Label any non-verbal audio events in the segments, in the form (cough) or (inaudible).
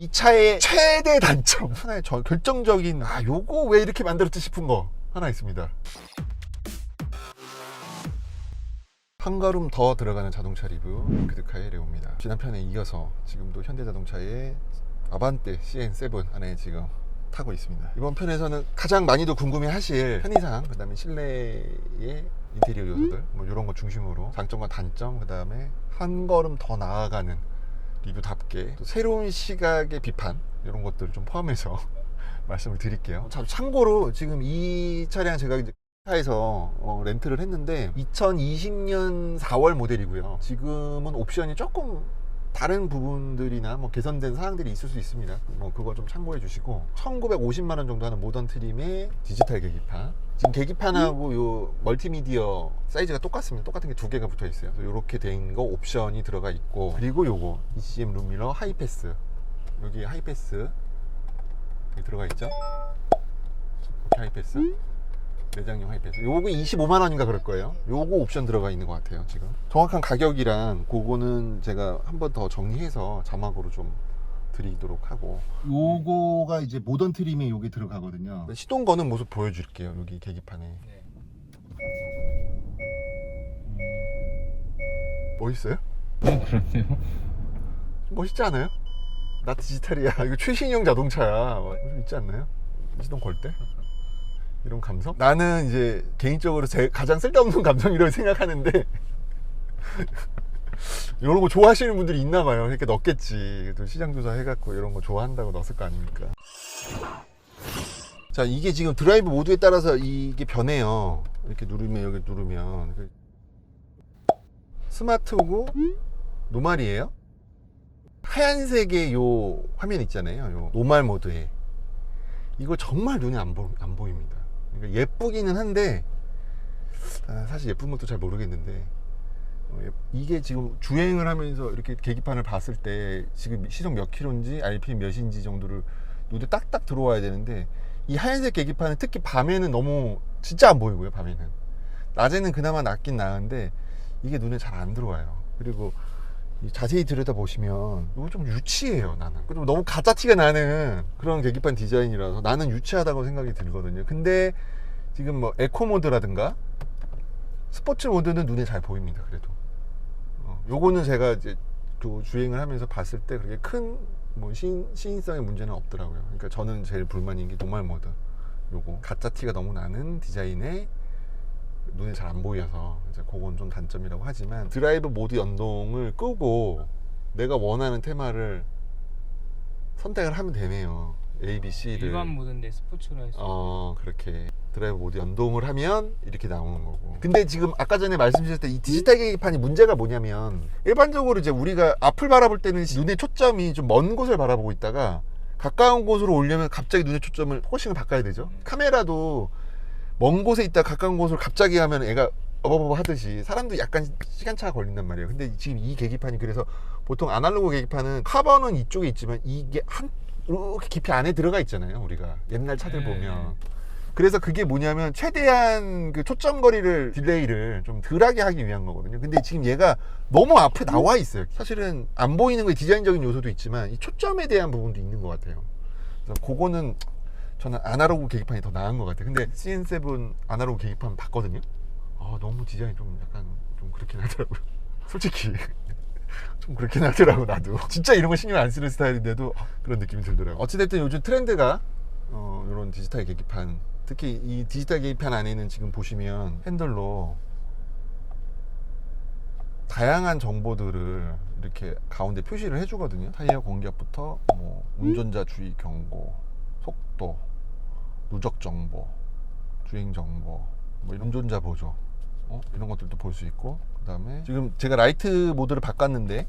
이 차의 최대 단점. 하나의 저 결정적인 아 요거 왜 이렇게 만들었지 싶은 거 하나 있습니다. 한 걸음 더 들어가는 자동차 리뷰 그드카의 레오입니다. 지난 편에 이어서 지금도 현대자동차의 아반떼 CN7 안에 지금 타고 있습니다. 이번 편에서는 가장 많이도 궁금해 하실 편의상 그 다음에 실내의 인테리어 요소들 뭐 이런 거 중심으로 장점과 단점 그 다음에 한 걸음 더 나아가는 리뷰답게 또 새로운 시각의 비판 이런 것들을 좀 포함해서 (laughs) 말씀을 드릴게요. 참, 참고로 지금 이 차량 제가 이제 차에서 어, 렌트를 했는데 2020년 4월 모델이고요. 지금은 옵션이 조금 다른 부분들이나 뭐 개선된 사항들이 있을 수 있습니다. 뭐 그거 좀 참고해 주시고 1,950만 원 정도 하는 모던 트림의 디지털 계기판. 지금 계기판하고 요 멀티미디어 사이즈가 똑같습니다. 똑같은 게 두 개가 붙어 있어요. 이렇게 된 거 옵션이 들어가 있고 그리고 요거 ECM 룸미러 하이패스 여기 하이패스 들어가 있죠. 이렇게 하이패스. 내장용 하이패스. 요거 25만 원인가 그럴 거예요. 요거 옵션 들어가 있는 것 같아요, 지금. 정확한 가격이랑 그거는 제가 한 번 더 정리해서 자막으로 좀 드리도록 하고. 요거가 이제 모던 트림에 요게 들어가거든요. 시동 거는 모습 보여줄게요, 여기 계기판에. 멋있어요? 어, 그러네요. 멋있지 않아요? 나 디지털이야. (laughs) 이거 최신형 자동차야. 뭐, 좀 있지 않나요? 시동 걸 때? 이런 감성? 나는 이제 개인적으로 제 가장 쓸데없는 감성이라고 생각하는데 (laughs) 이런 거 좋아하시는 분들이 있나 봐요. 그러니까 넣겠지. 또 시장 조사 해갖고 이런 거 좋아한다고 넣었을 거 아닙니까? 자, 이게 지금 드라이브 모드에 따라서 이게 변해요. 이렇게 누르면 여기 누르면 그 스마트고 노말이에요. 하얀색의 요 화면 있잖아요. 요 노말 모드에 이거 정말 눈에 안, 보, 안 보입니다. 그러니까 예쁘기는 한데 아, 사실 예쁜 것도 잘 모르겠는데 어, 예- 이게 지금 주행을 하면서 이렇게 계기판을 봤을 때 지금 시속 몇 킬로인지 RPM 몇인지 정도를 눈에 딱딱 들어와야 되는데 이 하얀색 계기판은 특히 밤에는 너무 진짜 안 보이고요 밤에는. 낮에는 그나마 낫긴 나은데 이게 눈에 잘 안 들어와요. 그리고 이 자세히 들여다 보시면 이거 좀 유치해요 나는. 그리고 너무 가짜 티가 나는 그런 계기판 디자인이라서 나는 유치하다고 생각이 들거든요. 근데 지금 뭐 에코 모드라든가 스포츠 모드는 눈에 잘 보입니다 그래도. 어, 요거는 제가 이제 그 주행을 하면서 봤을 때 그렇게 큰뭐 시인성의 문제는 없더라고요. 그러니까 저는 제일 불만인 게 노말 모드. 요거 가짜 티가 너무 나는 디자인에 눈에 잘안 보여서 이제 그건 좀 단점이라고 하지만 드라이브 모드 연동을 끄고 내가 원하는 테마를 선택을 하면 되네요. A, B, C를 일반 모드인데 스포츠로 해서 어 그렇게 드라이브 모드 연동을 하면 이렇게 나오는 거고. 근데 지금 아까 전에 말씀드렸을 때 이 디지털 계기판이 문제가 뭐냐면 일반적으로 이제 우리가 앞을 바라볼 때는 눈의 초점이 좀 먼 곳을 바라보고 있다가 가까운 곳으로 오려면 갑자기 눈의 초점을 포커싱을 바꿔야 되죠. 카메라도 먼 곳에 있다 가까운 곳으로 갑자기 하면 애가 어버버버 하듯이 사람도 약간 시간차가 걸린단 말이에요. 근데 지금 이 계기판이 그래서 보통 아날로그 계기판은 카버는 이쪽에 있지만 이게 한 이렇게 깊이 안에 들어가 있잖아요. 우리가 옛날 차들 네. 보면. 그래서 그게 뭐냐면 최대한 그 초점 거리를 딜레이를 좀 덜하게 하기 위한 거거든요. 근데 지금 얘가 너무 앞에 나와 있어요. 사실은 안 보이는 게 디자인적인 요소도 있지만 이 초점에 대한 부분도 있는 것 같아요. 그래서 그거는 저는 아날로그 계기판이 더 나은 것 같아요. 근데 CN7 아날로그 계기판 봤거든요. 아 너무 디자인 좀 약간 좀 그렇긴 하더라고요. (laughs) 솔직히 (laughs) 좀 그렇긴 하더라고 나도. 진짜 이런 거 신경 안 쓰는 스타일인데도 그런 느낌이 들더라고. 어찌됐든 요즘 트렌드가 어, 이런 디지털 계기판 특히 이 디지털 계기판 안에는 지금 보시면 핸들로 다양한 정보들을 이렇게 가운데 표시를 해주거든요. 타이어 공기압부터 뭐 운전자 주의 경고, 속도, 누적 정보, 주행 정보, 뭐 이런 운전자 보조, 어? 이런 것들도 볼 수 있고, 그 다음에 지금 제가 라이트 모드를 바꿨는데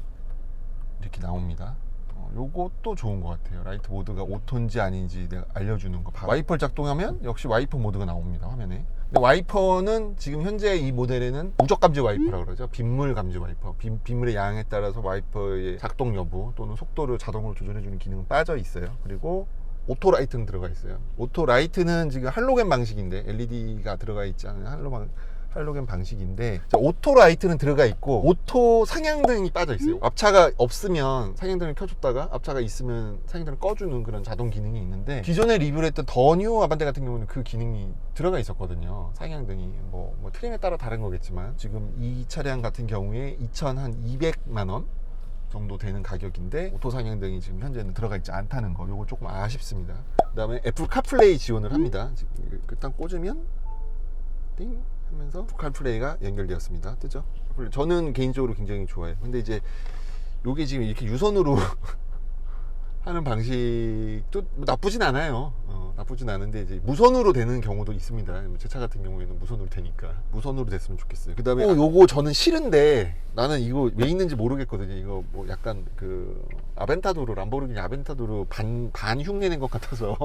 이렇게 나옵니다. 어, 요것도 좋은 것 같아요. 라이트 모드가 오토인지 아닌지 내가 알려주는 거. 와이퍼를 작동하면 역시 와이퍼 모드가 나옵니다. 화면에. 근데 와이퍼는 지금 현재 이 모델에는 무적 감지 와이퍼라고 그러죠. 빗물 감지 와이퍼. 빗, 빗물의 양에 따라서 와이퍼의 작동 여부 또는 속도를 자동으로 조절해주는 기능은 빠져 있어요. 그리고 오토 라이트는 들어가 있어요. 오토 라이트는 지금 할로겐 방식인데 LED가 들어가 있지 않은 할로 방, 할로겐 방식인데 오토 라이트는 들어가 있고 오토 상향등이 빠져 있어요. 앞차가 없으면 상향등을 켜줬다가 앞차가 있으면 상향등을 꺼주는 그런 자동 기능이 있는데 기존에 리뷰를 했던 더뉴 아반떼 같은 경우는 그 기능이 들어가 있었거든요. 상향등이 뭐, 뭐 트림에 따라 다른 거겠지만 지금 이 차량 같은 경우에 2,200만 원 정도 되는 가격인데 오토 상향 등이 지금 현재는 들어가 있지 않다는 거. 요거 조금 아쉽습니다. 그 다음에 애플 카플레이 지원을 합니다. 지금 일단 꽂으면 띵 하면서 카플레이가 연결되었습니다. 뜨죠. 저는 개인적으로 굉장히 좋아해요. 근데 이제 요게 지금 이렇게 유선으로 (laughs) 하는 방식도 뭐 나쁘진 않아요. 어, 나쁘진 않은데 이제 무선으로 되는 경우도 있습니다. 제 차 같은 경우에는 무선으로 되니까 무선으로 됐으면 좋겠어요. 그다음에 어, 요거 저는 싫은데 나는 이거 왜 있는지 모르겠거든요. 이거 뭐 약간 그 아벤타도로 람보르기니 아벤타도로 반 반 흉내낸 것 같아서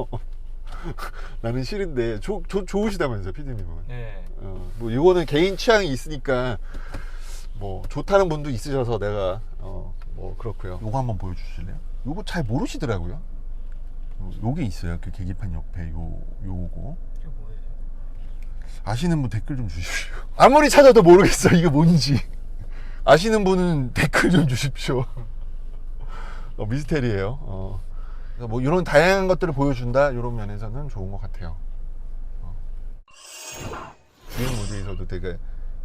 (laughs) 나는 싫은데 조, 조, 좋으시다면서요, 피디님은. 네. 어, 뭐 이거는 개인 취향이 있으니까 뭐 좋다는 분도 있으셔서 내가 어, 뭐 그렇고요. 요거 한번 보여주실래요? 요거 잘 모르시더라고요. 요- 요게 있어요. 그 계기판 옆에 요 요거 이게 뭐예요? 아시는 분 댓글 좀 주십시오. (laughs) 아무리 찾아도 모르겠어 이게 뭔지. 아시는 분은 댓글 좀 주십시오. (laughs) 어, 미스테리예요. 어. 그래서 뭐 이런 다양한 것들을 보여준다 이런 면에서는 좋은 것 같아요. 어. 주행 모드에서도 되게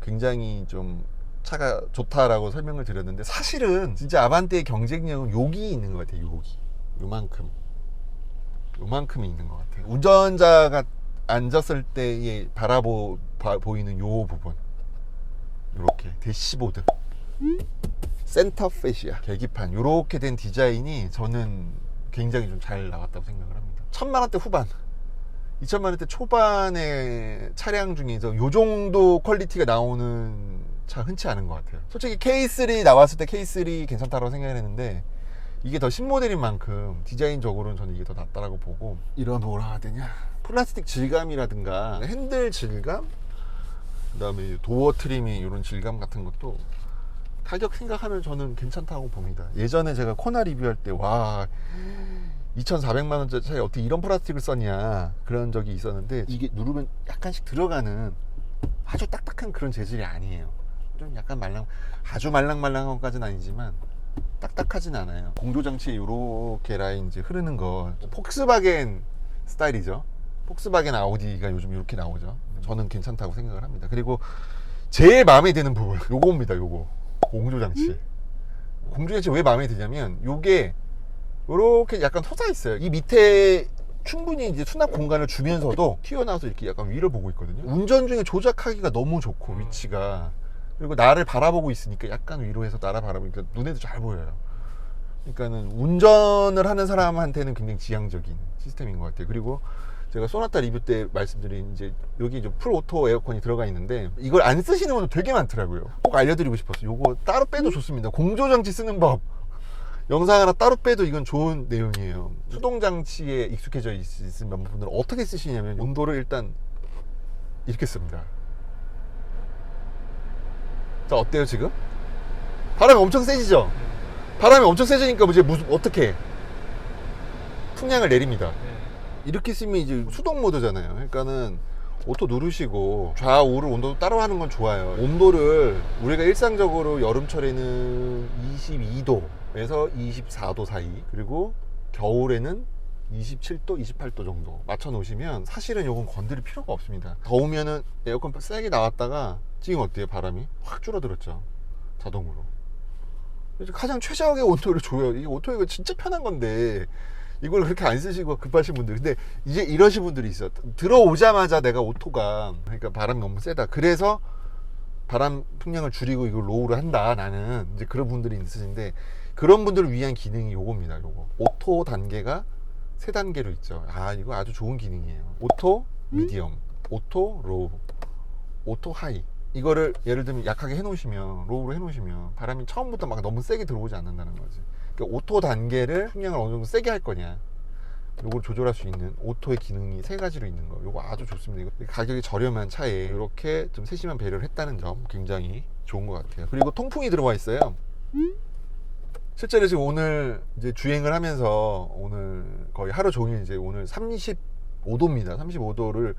굉장히 좀 차가 좋다라고 설명을 드렸는데 사실은 진짜 아반떼의 경쟁력은 여기 있는 것 같아요. 여기 요만큼 요만큼이 있는 것 같아요. 운전자가 앉았을 때에 바라보 봐- 보이는 요 부분 이렇게 대시보드 센터 페시아 계기판 이렇게 된 디자인이 저는 굉장히 좀 잘 나왔다고 생각을 합니다. 천만 원대 후반 2천만 원대 초반의 차량 중에서 요 정도 퀄리티가 나오는 차 흔치 않은 것 같아요. 솔직히 K3 나왔을 때 K3 괜찮다고 생각을 했는데 이게 더 신모델인 만큼 디자인적으로는 저는 이게 더 낫다라고 보고 이런 뭐라 해야 되냐 플라스틱 질감이라든가 핸들 질감 그다음에 도어 트림이 이런 질감 같은 것도 가격 생각하면 저는 괜찮다고 봅니다. 예전에 제가 코나 리뷰할 때 와 2,400만 원짜리 차에 어떻게 이런 플라스틱을 썼냐 그런 적이 있었는데 이게 누르면 약간씩 들어가는 아주 딱딱한 그런 재질이 아니에요. 좀 약간 말랑 아주 말랑말랑한 것까지는 아니지만 딱딱하진 않아요. 공조 장치에 이렇게 라인 이제 흐르는 거 폭스바겐 스타일이죠. 폭스바겐 아우디가 요즘 이렇게 나오죠. 저는 괜찮다고 생각을 합니다. 그리고 제일 마음에 드는 부분 (laughs) 요거입니다. 요거 공조 장치. 공조 장치 왜 마음에 드냐면 요게 요렇게 약간 솟아 있어요. 이 밑에 충분히 이제 수납 공간을 주면서도 튀어나와서 이렇게 약간 위를 보고 있거든요. 운전 중에 조작하기가 너무 좋고 위치가 그리고 나를 바라보고 있으니까 약간 위로 해서 나를 바라보니까 눈에도 잘 보여요. 그러니까는 운전을 하는 사람한테는 굉장히 지향적인 시스템인 것 같아요. 그리고 제가 소나타 리뷰 때 말씀드린 이제 여기 이제 풀 오토 에어컨이 들어가 있는데 이걸 안 쓰시는 분들 되게 많더라고요. 꼭 알려드리고 싶었어요. 요거 따로 빼도 좋습니다. 공조 장치 쓰는 법. 영상 하나 따로 빼도 이건 좋은 내용이에요. 수동 장치에 익숙해져 있- 있으면 분들은 어떻게 쓰시냐면 온도를 일단 이렇게 씁니다. 자 어때요 지금? 바람이 엄청 세지죠? 바람이 엄청 세지니까 이제 무슨 어떻게 풍량을 내립니다. 네. 이렇게 쓰면 이제 수동 모드잖아요. 그러니까는 오토 누르시고 좌우를 온도 따로 하는 건 좋아요. 온도를 우리가 일상적으로 여름철에는 22도에서 24도 사이 그리고 겨울에는 27도, 28도 정도 맞춰 놓으시면 사실은 요건 건드릴 필요가 없습니다. 더우면은 에어컨 세게 나왔다가 지금 어때요? 바람이 확 줄어들었죠. 자동으로. 가장 최적의 온도를 줘요. 이게 오토 이거 진짜 편한 건데 이걸 그렇게 안 쓰시고 급하신 분들. 근데 이제 이러신 분들이 있어. 들어오자마자 내가 오토가 그러니까 바람이 너무 세다. 그래서 바람 풍량을 줄이고 이걸 로우를 한다. 나는 이제 그런 분들이 있으신데 그런 분들을 위한 기능이 요겁니다. 요거 오토 단계가 세 단계로 있죠. 아 이거 아주 좋은 기능이에요. 오토 미디엄, 오토 로우, 오토 하이. 이거를 예를 들면 약하게 해놓으시면 로우로 해놓으시면 바람이 처음부터 막 너무 세게 들어오지 않는다는 거지. 그러니까 오토 단계를 풍량을 어느 정도 세게 할 거냐. 요걸 조절할 수 있는 오토의 기능이 세 가지로 있는 거. 요거 아주 좋습니다. 이거 가격이 저렴한 차에 이렇게 좀 세심한 배려를 했다는 점 굉장히 좋은 것 같아요. 그리고 통풍이 들어와 있어요. 실제로 지금 오늘 이제 주행을 하면서 오늘 거의 하루 종일 이제 오늘 35도입니다. 35도를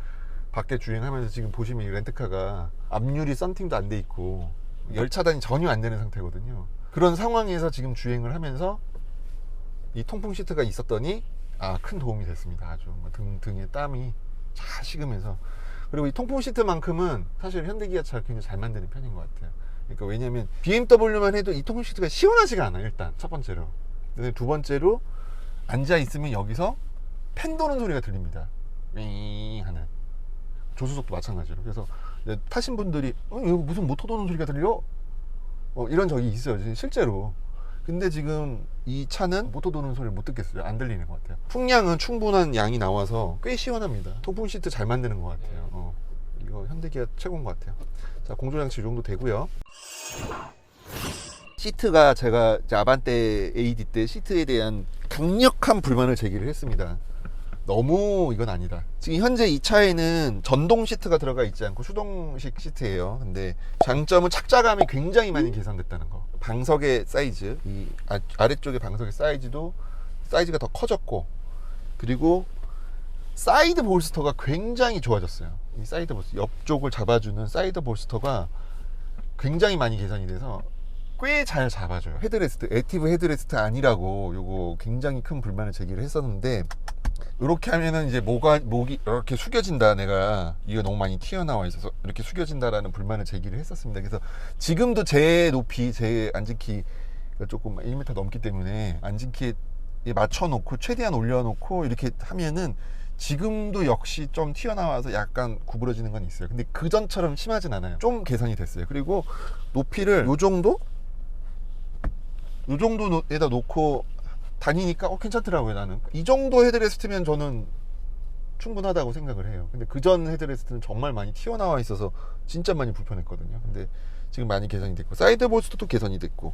밖에 주행하면서 지금 보시면 이 렌트카가 앞유리 썬팅도 안 돼 있고 열 차단이 전혀 안 되는 상태거든요. 그런 상황에서 지금 주행을 하면서 이 통풍 시트가 있었더니 아 큰 도움이 됐습니다. 아주 뭐등 등에 땀이 잘 식으면서 그리고 이 통풍 시트만큼은 사실 현대기아차 굉장히 잘 만드는 편인 것 같아요. 그러니까 왜냐면 BMW만 해도 이 통풍 시트가 시원하지가 않아요. 일단 첫 번째로. 근데 두 번째로 앉아 있으면 여기서 팬 도는 소리가 들립니다. 윙 하는 조수석도 마찬가지로. 그래서 타신 분들이 어, 이거 무슨 모터 도는 소리가 들려? 어, 이런 적이 있어요. 실제로. 근데 지금 이 차는 모터 도는 소리를 못 듣겠어요. 안 들리는 것 같아요. 풍량은 충분한 양이 나와서 꽤 시원합니다. 통풍 시트 잘 만드는 것 같아요. 어, 이거 현대기아 최고인 것 같아요. 자, 공조장치 이 정도 되고요. 시트가 제가 아반떼 AD 때 시트에 대한 강력한 불만을 제기를 했습니다. 너무 이건 아니다. 지금 현재 이 차에는 전동 시트가 들어가 있지 않고 수동식 시트예요. 근데 장점은 착자감이 굉장히 많이 개선됐다는 거. 방석의 사이즈, 이 아, 아래쪽의 방석의 사이즈도 사이즈가 더 커졌고, 그리고 사이드 볼스터가 굉장히 좋아졌어요. 이 사이드 볼스 옆쪽을 잡아주는 사이드 볼스터가 굉장히 많이 개선이 돼서 꽤 잘 잡아줘요. 헤드레스트, 액티브 헤드레스트 아니라고 요거 굉장히 큰 불만을 제기를 했었는데 이렇게 하면은 이제 목가 목이 이렇게 숙여진다. 내가 이거 너무 많이 튀어나와 있어서 이렇게 숙여진다라는 불만을 제기를 했었습니다. 그래서 지금도 제 높이, 제 앉은 키가 조금 1m 넘기 때문에 앉은 키에 맞춰놓고 최대한 올려놓고 이렇게 하면은 지금도 역시 좀 튀어나와서 약간 구부러지는 건 있어요. 근데 그 전처럼 심하진 않아요. 좀 개선이 됐어요. 그리고 높이를 요 정도? 요 정도에다 놓고 다니니까 어 괜찮더라고요 나는 이 정도 헤드레스트면 저는 충분하다고 생각을 해요 근데 그 전 헤드레스트는 정말 많이 튀어나와 있어서 진짜 많이 불편했거든요 근데 지금 많이 개선이 됐고 사이드 볼스도 개선이 됐고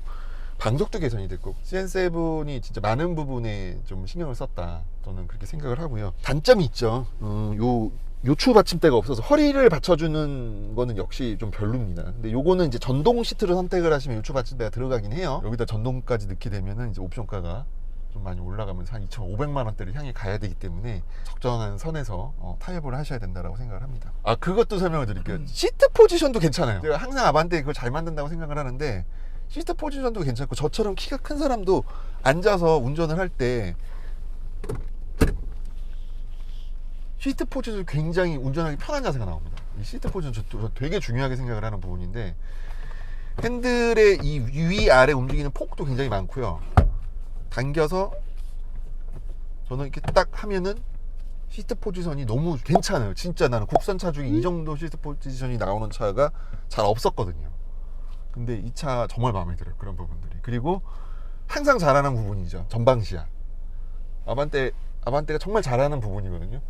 방석도 개선이 됐고 CN7이 진짜 많은 부분에 좀 신경을 썼다 저는 그렇게 생각을 하고요 단점이 있죠 어, 요 요추 받침대가 없어서 허리를 받쳐주는 거는 역시 좀 별로입니다. 근데 요거는 이제 전동 시트를 선택을 하시면 요추 받침대가 들어가긴 해요. 여기다 전동까지 넣게 되면은 이제 옵션가가 좀 많이 올라가면서 한 2,500만 원대를 향해 가야 되기 때문에 적정한 선에서 어, 타협을 하셔야 된다라고 생각을 합니다. 아 그것도 설명을 드릴게요. 시트 포지션도 괜찮아요. 제가 항상 아반떼 그걸 잘 만든다고 생각을 하는데 시트 포지션도 괜찮고 저처럼 키가 큰 사람도 앉아서 운전을 할 때 시트 포지션 굉장히 운전하기 편한 자세가 나옵니다. 이 시트 포지션 저, 저 되게 중요하게 생각을 하는 부분인데 핸들의 이 위 아래 움직이는 폭도 굉장히 많고요. 당겨서 저는 이렇게 딱 하면은 시트 포지션이 너무 괜찮아요. 진짜 나는 국산 차 중에 이 정도 시트 포지션이 나오는 차가 잘 없었거든요. 근데 이 차 정말 마음에 들어요. 그런 부분들이. 그리고 항상 잘하는 부분이죠. 전방시야. 아반떼 아반떼가 정말 잘하는 부분이거든요.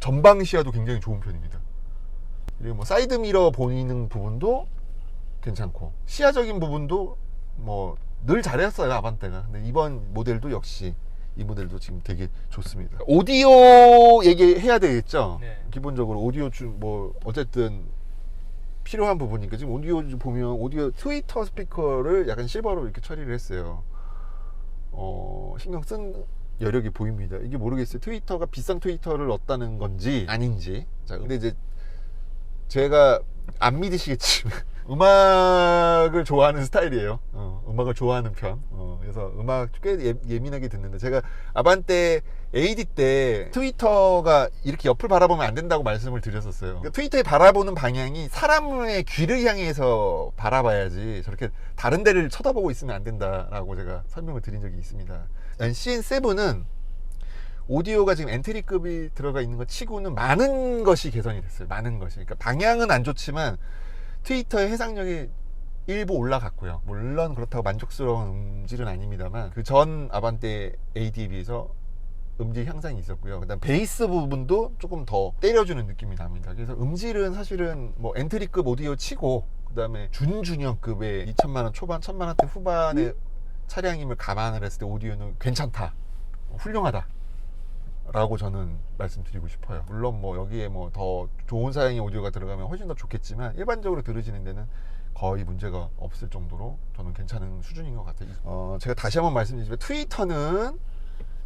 전방 시야도 굉장히 좋은 편입니다. 그리고 뭐 사이드 미러 보이는 부분도 괜찮고 시야적인 부분도 뭐 늘 잘했어요 아반떼가. 근데 이번 모델도 역시 이 모델도 지금 되게 좋습니다. 오디오 얘기해야 되겠죠. 네. 기본적으로 오디오 주, 뭐 어쨌든 필요한 부분이니까 지금 오디오 보면 오디오 트위터 스피커를 약간 실버로 이렇게 처리를 했어요. 어, 신경 쓴 여력이 보입니다. 이게 모르겠어요. 트위터가 비싼 트위터를 넣었다는 건지 아닌지. 자, 근데 이제 제가 안 믿으시겠지만 음악을 좋아하는 스타일이에요. 어, 음악을 좋아하는 편. 어, 그래서 음악 꽤 예, 민하게 듣는데 제가 아반떼 AD 때 트위터가 이렇게 옆을 바라보면 안 된다고 말씀을 드렸었어요. 그러니까 트위터에 바라보는 방향이 사람의 귀를 향해서 바라봐야지 저렇게 다른 데를 쳐다보고 있으면 안 된다라고 제가 설명을 드린 적이 있습니다. CN7은 오디오가 지금 엔트리급이 들어가 있는 것 치고는 많은 것이 개선이 됐어요. 많은 것이. 그러니까 방향은 안 좋지만 트위터의 해상력이 일부 올라갔고요. 물론 그렇다고 만족스러운 음질은 아닙니다만 그 전 아반떼 AD에 비해서 음질 향상이 있었고요. 그다음 베이스 부분도 조금 더 때려주는 느낌이 납니다. 그래서 음질은 사실은 뭐 엔트리급 오디오 치고 그다음에 준중형급의 2천만 원 초반, 1천만 원대 후반의 차량임을 감안을 했을 때 오디오는 괜찮다, 훌륭하다. 라고 저는 말씀드리고 싶어요. 물론 뭐 여기에 뭐 더 좋은 사양의 오디오가 들어가면 훨씬 더 좋겠지만 일반적으로 들으시는 데는 거의 문제가 없을 정도로 저는 괜찮은 수준인 것 같아요. 어, 제가 다시 한번 말씀드리지만 트위터는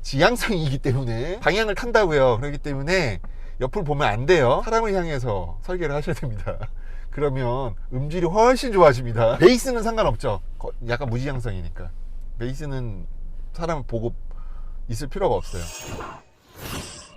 지향성이기 때문에 (laughs) 방향을 탄다고요. 그렇기 때문에 옆을 보면 안 돼요. 사람을 향해서 설계를 하셔야 됩니다. (laughs) 그러면 음질이 훨씬 좋아집니다. (laughs) 베이스는 상관없죠. 거- 약간 무지향성이니까. 베이스는 사람을 보고 있을 필요가 없어요.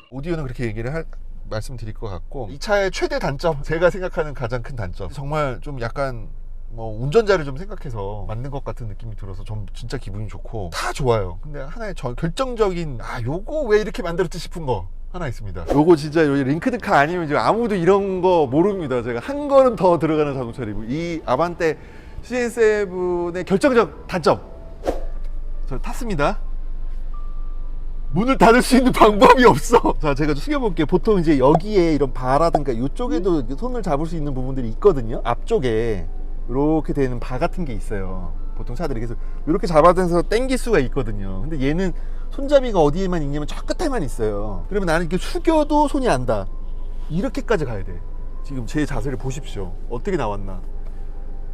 오디오는 그렇게 얘기를 할, 말씀드릴 것 같고 이 차의 최대 단점 제가 생각하는 가장 큰 단점. 정말 좀 약간 뭐 운전자를 좀 생각해서 만든 것 같은 느낌이 들어서 좀 진짜 기분이 좋고 다 좋아요. 근데 하나의 저 결정적인 아 요거 왜 이렇게 만들었지 싶은 거 하나 있습니다. 요거 진짜 요 링크드카 아니면 이제 아무도 이런 거 모릅니다. 제가 한 걸음 더 들어가는 자동차 리뷰 이 아반떼 CN7의 결정적 단점. 저 탔습니다 문을 닫을 수 있는 방법이 없어. 자, 제가 좀 숙여볼게요. 보통 이제 여기에 이런 바라든가 이쪽에도 손을 잡을 수 있는 부분들이 있거든요. 앞쪽에 이렇게 되는 바 같은 게 있어요. 보통 차들이 그래서 이렇게 잡아당겨서 당길 수가 있거든요. 근데 얘는 손잡이가 어디에만 있냐면 저 끝에만 있어요. 그러면 나는 이렇게 숙여도 손이 안 닿아. 이렇게까지 가야 돼. 지금 제 자세를 보십시오. 어떻게 나왔나.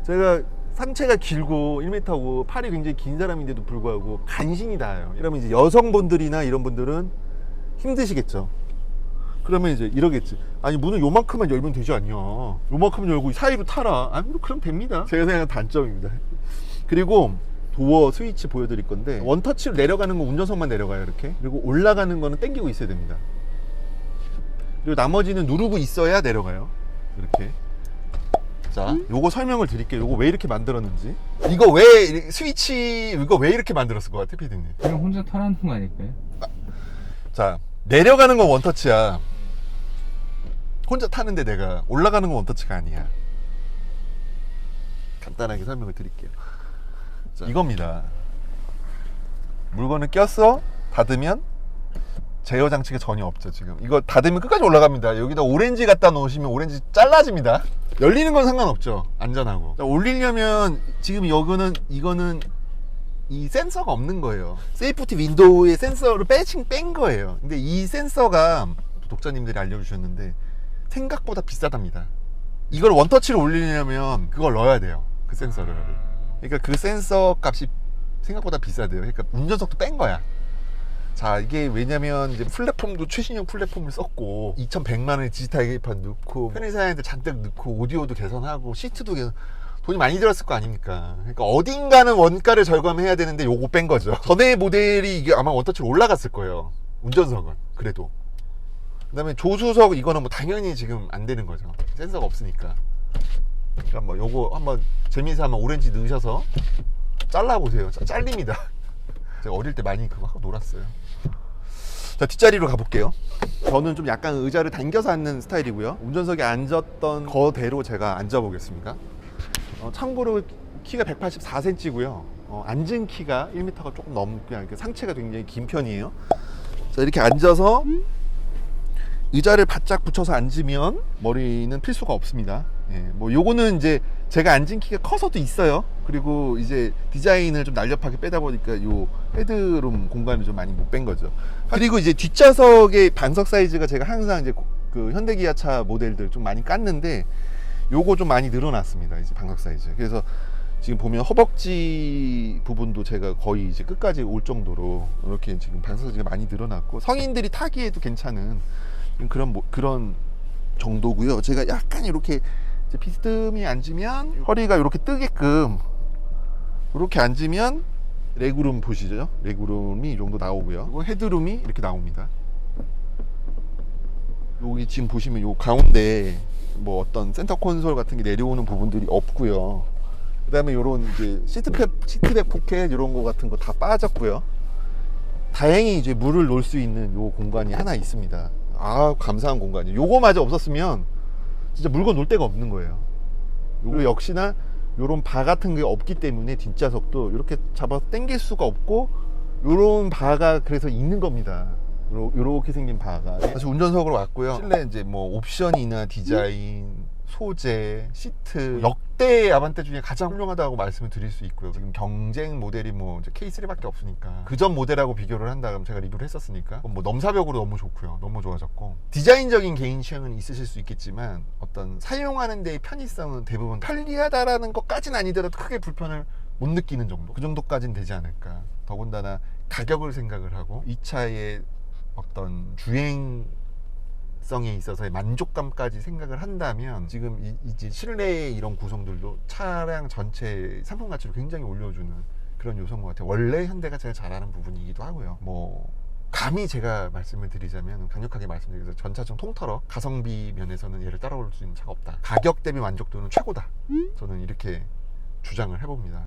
제가 상체가 길고 1m고 팔이 굉장히 긴 사람인데도 불구하고 간신히 닿아요. 이러면 이제 여성분들이나 이런 분들은 힘드시겠죠. 그러면 이제 이러겠지. 아니 문을 요만큼만 열면 되지 않냐. 요만큼 열고 사이로 타라. 아니 뭐 그럼 됩니다. 제가 생각하는 단점입니다. 그리고 도어 스위치 보여드릴 건데 원터치로 내려가는 건 운전석만 내려가요 이렇게. 그리고 올라가는 거는 당기고 있어야 됩니다. 그리고 나머지는 누르고 있어야 내려가요. 이렇게. 자, 요거 설명을 드릴게요. 요거 왜 이렇게 만들었는지. 이거 왜 이- 스위치 이거 왜 이렇게 만들었을 것 같아, 피디님? 그냥 혼자 타라는 거 아닐까요? 자, 내려가는 건 원터치야. 혼자 타는데 내가 올라가는 건 원터치가 아니야. 간단하게 설명을 드릴게요. 자, 이겁니다. 물건을 꼈어, 닫으면 제어 장치가 전혀 없죠 지금. 이거 닫으면 끝까지 올라갑니다. 여기다 오렌지 갖다 놓으시면 오렌지 잘라집니다. 열리는 건 상관없죠. 안전하고. 자, 올리려면 지금 여기는 이거는 이 센서가 없는 거예요. 세이프티 윈도우에 센서를 빼칭 뺀 거예요. 근데 이 센서가 독자님들이 알려주셨는데 생각보다 비싸답니다. 이걸 원터치로 올리려면 그걸 넣어야 돼요. 그 센서를. 그러니까 그 센서 값이 생각보다 비싸대요. 그러니까 운전석도 뺀 거야. 자, 이게 왜냐면 이제 플랫폼도 최신형 플랫폼을 썼고 2,100만 원의 디지털 계기판 넣고 편의사양도 잔뜩 넣고 오디오도 개선하고 시트도 개선 돈이 많이 들었을 거 아닙니까? 그러니까 어딘가는 원가를 절감해야 되는데 요거 뺀 거죠. (laughs) 전에 모델이 이게 아마 원터치로 올라갔을 거예요. 운전석은 그래도. 그다음에 조수석 이거는 뭐 당연히 지금 안 되는 거죠. 센서가 없으니까. 그러니까 뭐 요거 한번 재미삼아 오렌지 넣으셔서 잘라 보세요. 잘립니다. 제가 어릴 때 많이 그거 하고 놀았어요. 자 뒷자리로 가볼게요. 저는 좀 약간 의자를 당겨서 앉는 스타일이고요. 운전석에 앉았던 거대로 제가 앉아보겠습니다. 어, 참고로 키가 184cm고요. 어, 앉은 키가 1m가 조금 넘고 그냥 상체가 굉장히 긴 편이에요. 자 이렇게 앉아서 의자를 바짝 붙여서 앉으면 머리는 필 수가 없습니다. 예, 뭐 요거는 이제 제가 앉은 키가 커서도 있어요. 그리고 이제 디자인을 좀 날렵하게 빼다 보니까 요 헤드룸 공간을 좀 많이 못 뺀 거죠. 그리고 이제 뒷좌석의 반석 사이즈가 제가 항상 이제 그 현대 기아차 모델들 좀 많이 깠는데 요거 좀 많이 늘어났습니다. 이제 반석 사이즈. 그래서 지금 보면 허벅지 부분도 제가 거의 이제 끝까지 올 정도로 이렇게 지금 반석 사이즈가 많이 늘어났고 성인들이 타기에도 괜찮은 그런 뭐- 그런 정도고요. 제가 약간 이렇게 비스듬히 앉으면 허리가 이렇게 뜨게끔 이렇게 앉으면 레그룸 보시죠? 레그룸이 이 정도 나오고요. 그리고 헤드룸이 이렇게 나옵니다. 여기 지금 보시면 요 가운데 뭐 어떤 센터 콘솔 같은 게 내려오는 부분들이 없고요. 그다음에 요런 이제 시트백 시트백 포켓 이런 거 같은 거 다 빠졌고요. 다행히 이제 물을 놓을 수 있는 요 공간이 하나 있습니다. 아 감사한 공간이. 요거마저 없었으면 진짜 물건 놓을 데가 없는 거예요. 그리고 역시나 요런 바 같은 게 없기 때문에 뒷좌석도 이렇게 잡아서 당길 수가 없고 요런 바가 그래서 있는 겁니다. 요, 요렇게 생긴 바가 다시 운전석으로 왔고요. 실내 이제 뭐 옵션이나 디자인, 소재, 시트 역대 아반떼 중에 가장 훌륭하다고 말씀을 드릴 수 있고요. 지금 경쟁 모델이 뭐 이제 K3밖에 없으니까. 그전 모델하고 비교를 한다 그러면 제가 리뷰를 했었으니까. 뭐 넘사벽으로 너무 좋고요. 너무 좋아졌고. 디자인적인 개인 취향은 있으실 수 있겠지만 어떤 사용하는 데의 편의성은 대부분 편리하다라는 것까지는 아니더라도 크게 불편을 못 느끼는 정도? 그 정도까지는 되지 않을까. 더군다나 가격을 생각을 하고 이 차의 어떤 주행 성에 있어서의 만족감까지 생각을 한다면 지금 이, 이제 실내 이런 구성들도 차량 전체 상품 가치를 굉장히 올려주는 그런 요소인 것 같아요. 원래 현대가 제일 잘하는 부분이기도 하고요. 뭐 감히 제가 말씀을 드리자면 강력하게 말씀드리면서 전차종 통털어 가성비 면에서는 얘를 따라올 수 있는 차가 없다. 가격 대비 만족도는 최고다. 저는 이렇게 주장을 해봅니다.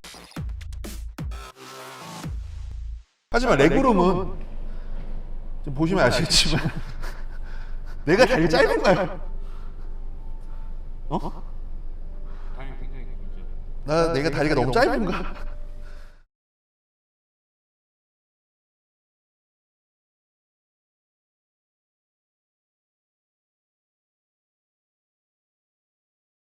하지만 레그룸은 좀 보시면 아시겠지만 내가 다리 짧은가요? 어? 당연히 굉장히. 나 내가 다리가 너무 짧은가?